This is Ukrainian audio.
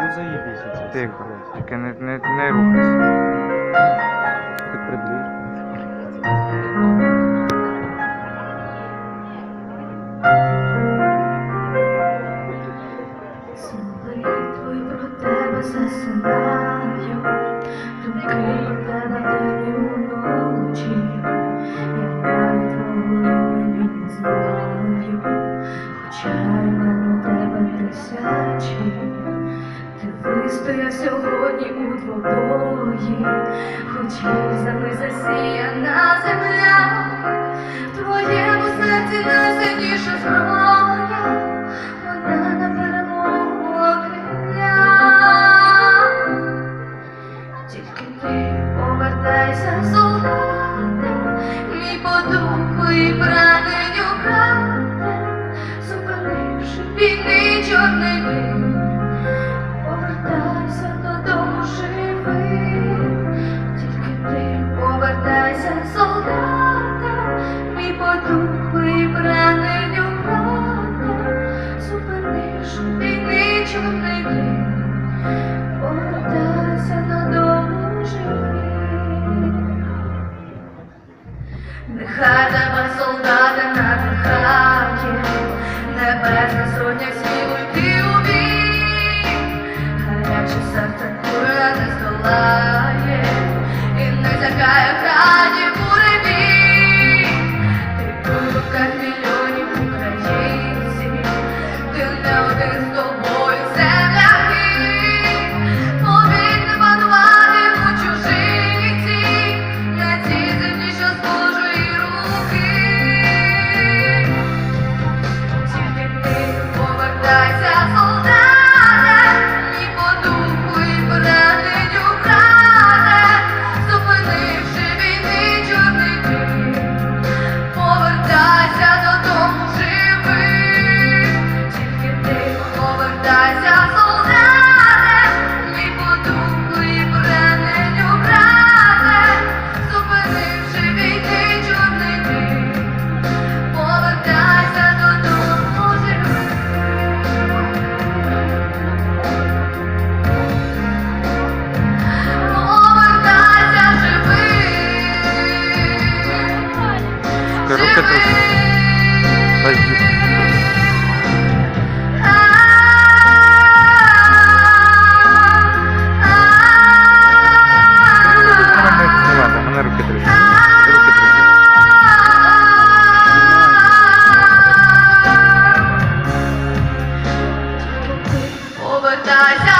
Ну заебись. Тихо, тільки не, не, не рухайся. Хоть приближь. Сни твої про тебе засинаю, думки тебе день і. Я навіть не знаю, хоча іменно тебе тисячі. Ти вистояв сьогодні у двобої, хоч різами засіяна земля. Твоєму серці найсильніша зброя, вона на перемогу окрилля. Тільки ти повертайся, солдате, мій по духу і прагненню Нехай солдата на надихає, небесна сотня сміло йти у бій, гаряче серце не здолає, і не зякає Roket terus. Roket terus. Ayo. Oh, but I.